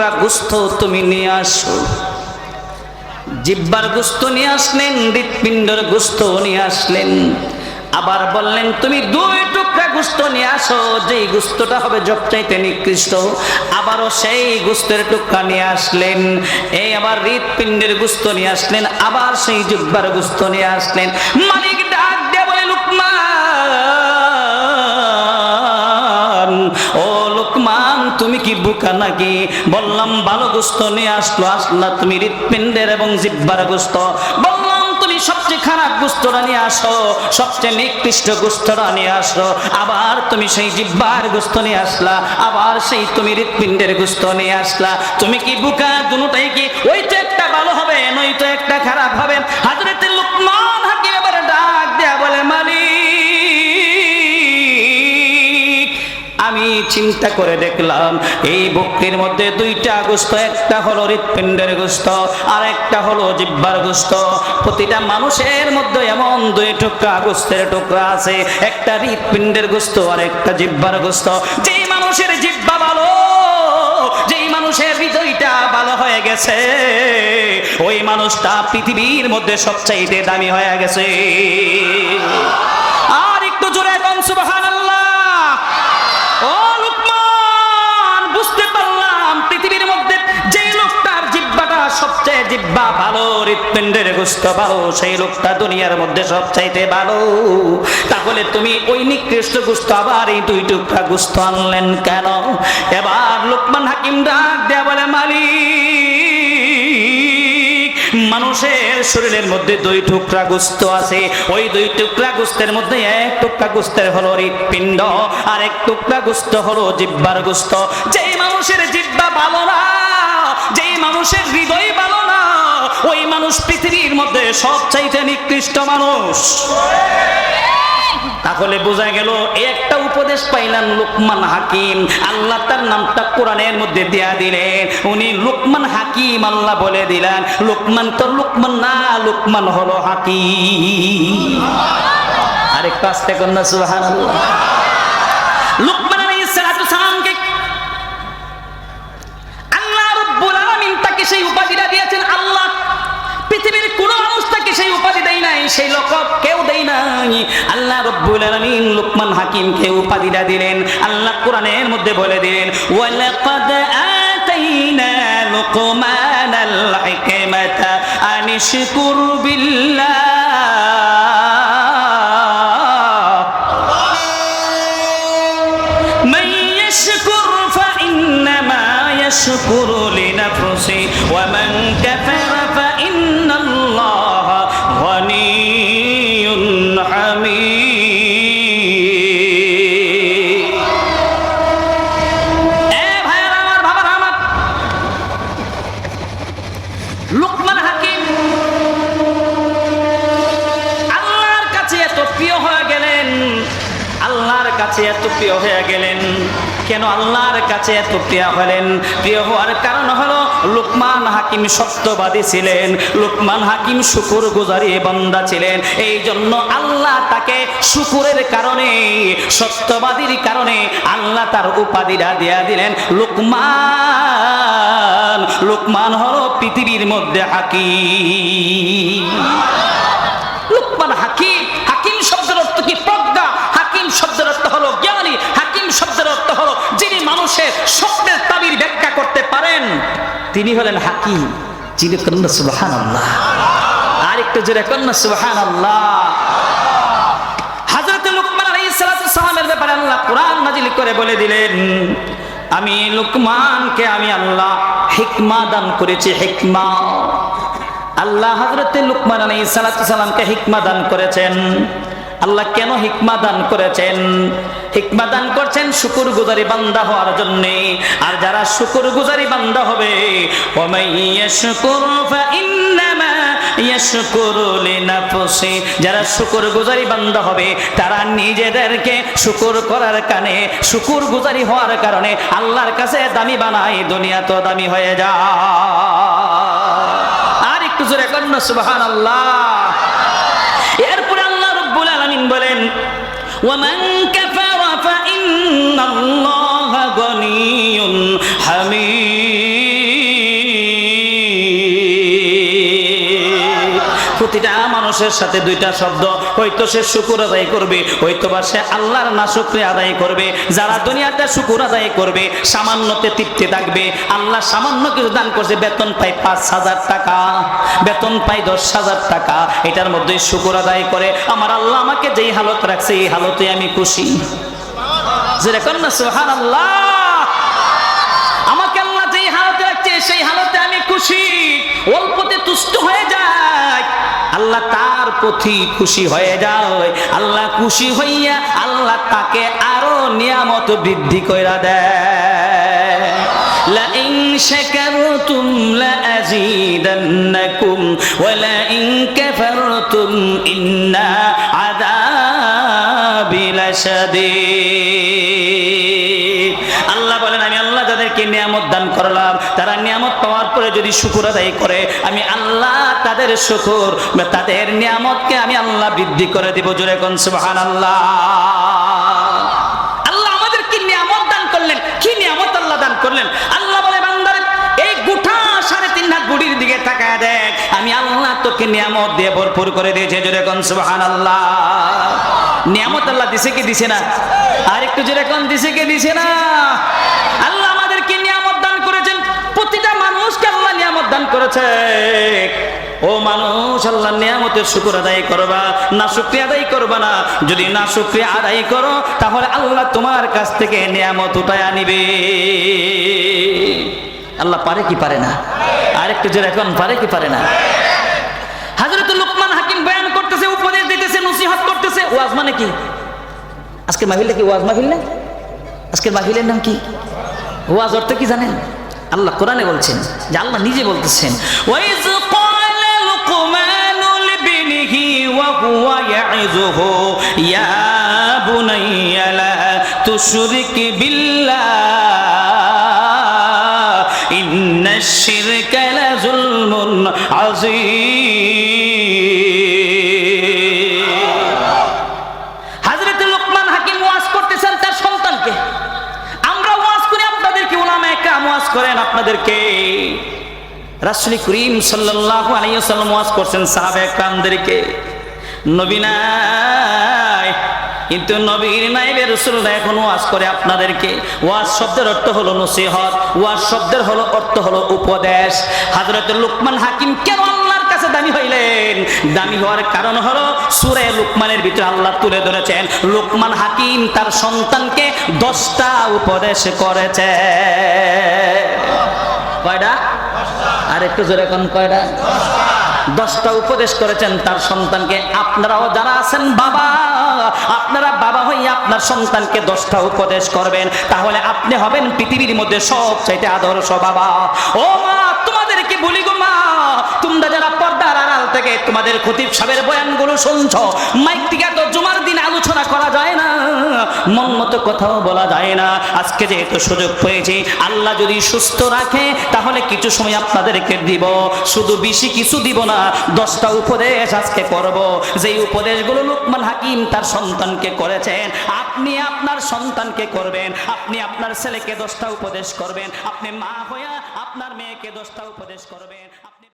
টুকরা গুস্ত তুমি নিয়ে আসো। জিব্বার গুস্ত নিয়ে আসলেন, হৃৎপিণ্ডর গুস্ত নিয়ে আসলেন। আবার বললেন, তুমি দুই টুকরা গুস্ত নিয়ে আসো, যেই গুস্তটা হবে সবচাইতে নিকৃষ্ট। আবারও সেই গুস্তের টুকরা নিয়ে আসলেন। এই আবার হৃৎপিণ্ডের গুস্ত নিয়ে আসলেন, আবার সেই জিব্বার গুস্ত নিয়ে আসলেন। মালিক বুকা নাকি? বললাম, ভালো গোস্ত নিয়ে আসলো, আসলা তুমি হৃৎপিণ্ডের এবং জিব্বার গোস্ত। বললাম, তুমি সবচেয়ে খারাপ গোস্তটা নিয়ে আসো, সবচেয়ে নিকৃষ্ট গোস্তটা নিয়ে আসো। আবার তুমি সেই জিব্বার গোস্ত নিয়ে আসলা, আবার সেই তুমি হৃৎপিণ্ডের গোস্ত নিয়ে আসলা। তুমি কি বুকা? দুটাই কি? ওই তো একটা ভালো হবে নই তো একটা খারাপ হবে। হাজরতে লোকমান আমি চিন্তা করে দেখলাম, এই বক্তির মধ্যে দুইটা গোস্ত, একটা হলো হৃৎপিণ্ডের গোস্ত আর একটা হলো জিব্বার গোস্ত। প্রতিটা মানুষের মধ্যে এমন দুই টুকরা গোস্তের টুকরা আছে, একটা হৃৎপিণ্ডের গোস্ত আর একটা জিব্বার গোস্ত। যেই মানুষের জিব্বা ভালো, যেই মানুষের হৃদয়টা ভালো হয়ে গেছে, ওই মানুষটা পৃথিবীর মধ্যে সবচাইতে দামি হয়ে গেছে। আর একটু জোরে এখন সুবহানাল্লাহ। জিব্বা ভালো, হৃৎপিণ্ডের গোস্ত ভালো, সেই লোকটা দুনিয়ার মধ্যে সবচাইতে ভালো। তাহলে তুমি ওই নিকৃষ্ট গোস্ত আবার এই দুই টুকরা গোস্ত আনলেন কেন? এবার লোকমান হাকিম ডাক দেয়া বলে, মালিক, মানুষের শরীরের মধ্যে দুই টুকরা গোস্ত আছে। ওই দুই টুকরা গোস্তের মধ্যে এক টুকরা গোস্তের হলো হৃৎপিণ্ড, আর এক টুকরা গোস্ত হলো জিব্বার গোস্ত। যেই মানুষের জিব্বা ভালো না মানুষের হৃদয় ভালো না, ওই মানুষ পৃথিবীর মধ্যে সবচাইতে নিকৃষ্ট মানুষ। তাহলে বোঝা গেল একটা উপদেশ পাইলাম লুকমান হাকিম। আল্লাহ তার নামটা কোরআনের মধ্যে দেয়া দিলেন। উনি লুকমান হাকিম আল্লাহ বলে দিলেন, লুকমান তো লুকমান না, লুকমান হলো হাকিম। আরেকটু আসতে কন্যা সুহান লুকমান আলাইহিস সালাতু সালামকে আল্লাহ রব্বুল আলামিন তাকে সেই উপাধিটা দিয়েছেন আল্লাহ পৃথিবীর কোন মানুষ তাকে সেই উপাধি দেয় নাই সেই লকব কেউ দেয় নাই আল্লাহ রব্বুল আলামিন লুকমান হাকিমকে উপাধিটা দিলেন আল্লাহ কোরআনের মধ্যে বলে দিলেন ওয়ালাকাদ আতাইনা লুকমানাল হিকমাতা আনিশকুর বিল্লাহ من يشكر কাছে এত প্রিয় হয়ে গেলেন। কেন আল্লাহর কাছে এত প্রিয় হলেন? প্রিয় হওয়ার কারণ হলো লুকমান হাকিম সত্যবাদী ছিলেন। লুকমান হাকিম শুকুর গুজারি বান্দা ছিলেন। এই জন্য আল্লাহ তাকে শুকুরের কারণে, সত্যবাদীর কারণে আল্লাহ তার উপাধিটা দেয়া দিলেন। লুকমান লুকমান হলো পৃথিবীর মধ্যে হাকিম। হলো যিনি মানুষের স্বপ্নের তাবির ব্যাখ্যা করতে পারেন, তিনি হলেন হাকিম, যিনি কন্যা সুবাহান আল্লাহ আর একটু জোরে কন্যা সুবাহান আল্লাহ হাজরত লুকমান আলাইহিস সালামের ব্যাপারে আল্লাহ কোরআন নাজিল করে বলে দিলেন, আমি লুকমানকে আমি আল্লাহ হিকমা দান করেছি, হিকমা। আল্লাহ হজরত লুকমান আলাই সালামকে হিকমা দান করেছেন। আল্লাহ কেন হিকমা দান করেছেন? হিকমা দান করছেন শুকুর গুজারি বান্দা হওয়ার জন্য। আর যারা শুকুর গুজারি বান্দা হবে যারা শুকুর গুজারি বান্দা হবে, তারা নিজেদেরকে শুকুর করার কানে শুকুর গুজারি হওয়ার কারণে আল্লাহর কাছে দামি বানায়, দুনিয়া তো দামি হয়ে যায়। আর একটু জোরে কন্যা সুবহান আল্লাহ ومن كفر فإن الله মানুষের সাথে দুইটা শব্দ, হয়তো সে শুকুর আদায় করবে, হয়তো বা সে আল্লাহর না শুক্রিয়া আদায় করবে। যারা দুনিয়াতে শুকুর আদায় করবে, সামান্যতে তৃপ্তি থাকবে। আল্লাহ সামান্য কিছু দান করছে, বেতন পাই পাঁচ হাজার টাকা, বেতন পাই দশ হাজার টাকা। এটার মধ্যে শুকুর আদায় করে, আমার আল্লাহ আমাকে যেই হালত রাখছে, এই হালতে আমি খুশি। যেরকম না সোহান আল্লাহ আমাকে আল্লাহ যেই হালতে রাখছে সেই হালতে আমি খুশি অল্পতে তুষ্ট হয়ে যায় আল্লাহ তার প্রতি খুশি হয়ে যায় আল্লাহ খুশি হইয়া আল্লাহ তাকে আরো নিয়ামত বৃদ্ধি কইরা দেয় لئن شكرتم لأزيدنكم ولئن كفرتم إن عذابي لشديد করলাম তারা নিয়ামত পাওয়ার পরে যদি শুকুর আদায় করে, আমি আল্লাহ তাদের শুকুর তাদের নিয়ামতকে আমি আল্লাহ বৃদ্ধি করে দিব। জোরে কোন সুবহান আল্লাহ আল্লাহ আমাদেরকে নিয়ামত দান করলেন। কি নিয়ামত আল্লাহ দান করলেন? আল্লাহ বলে, বান্দার, এই গুঠা সাড়ে তিন হাত গুড়ির দিকে তাকায় দেখ, আমি আল্লাহ তোকে নিয়ামত দিয়ে ভরপুর করে দিয়েছে। জোরে কোন সুবহান আল্লাহ নিয়ামত আল্লাহ দিছে কি দিছে না? আর একটু জোরে কোন দিছে কি দিছে না আল্লাহ আমাদেরকে নিয়ামত দান করেছেন প্রতিটা মানুষকে আল্লাহ নিয়ামত দান করেছে। ও মানুষ, আল্লাহ নিয়ামতের শুকুর আদায় করবা, না শুক্রিয়া আদায় করবা না। যদি না শুক্রিয়া আদায় করো, তাহলে আল্লাহ তোমার কাছ থেকে নিয়ামত উঠায় আনিবে আল্লাহ পারে কি পারে না? আরেকটু জোরে এখন, পারে কি পারে না? হাজরতুল লুকমান হাকিম বয়ান করতেছে, উপদেশ দিতেছে, নসিহত করতেছে। ওয়াজ মানে কি? আজকে মাহিলটা কি ওয়াজ মাহিল না আজকের মাহিলের নাম কি? ওয়াজ অর্থ কি জানেন? আল্লাহ কোরআনে বলছেন, যে আল্লাহ নিজে বলতেছেন ওয়াইজ ক্বালা লুকমানু লিবনিহি ওয়া ইয়াইযুহু বুনাইয়া লা তুশরিক বিল্লাহ, ইন্নাশ করেন আপনাদেরকে। রাসুল করিম সাল্লাল্লাহু আলাইহি ওয়াজ করছেন সাহাবে কামদেরকে নবী নাই, কিন্তু নবীর নাইবে রসুলরা এখন ওয়াজ করে আপনাদেরকে। ওয়াজ শব্দের অর্থ হলো নসিহত, ওয়াজ শব্দের হলো অর্থ হলো উপদেশ। হাজরত লুকমান হাকিম কেন দামি হইলেন। দামি হওয়ার কারণ হলো সুরে লুকমানের ভিতরে আল্লাহ তুলে ধরেছেন, লুকমান হাকিম তার সন্তানকে দশটা উপদেশ করেছে। কয়টা? আর একটু জোরে কোন, কয়টা? দশটা উপদেশ করেছেন তার সন্তানকে। আপনারাও যারা আছেন, বাবা, আপনারা বাবা হয়ে আপনার সন্তানকে দশটা উপদেশ করবেন। তাহলে আপনি হবেন পৃথিবীর মধ্যে সব চাইতে আদর্শ বাবা। ও মা, তোমাদেরকে বলি গো মা, তোমরা যারা থেকে তোমাদের খতিব সাহেবের বয়ানগুলো শুনছ? মাইক থেকে তো জুমার দিন আলোচনা করা যায় না। মন মতো কথাও বলা যায় না। আজকে যেহেতু সুযোগ পেয়েছি, আল্লাহ যদি সুস্থ রাখে, তাহলে কিছু সময় আপনাদেরকে দিব। শুধু বেশি কিছু দিব না, দশটা উপদেশ আজকে করব যেই উপদেশগুলো লুকমান হাকিম তার সন্তানকে করেছেন, আপনি আপনার সন্তানকে করবেন। আপনি আপনার ছেলেকে দশটা উপদেশ করবেন। আপনি মা হইয়া আপনার মেয়েকে দশটা উপদেশ করবেন।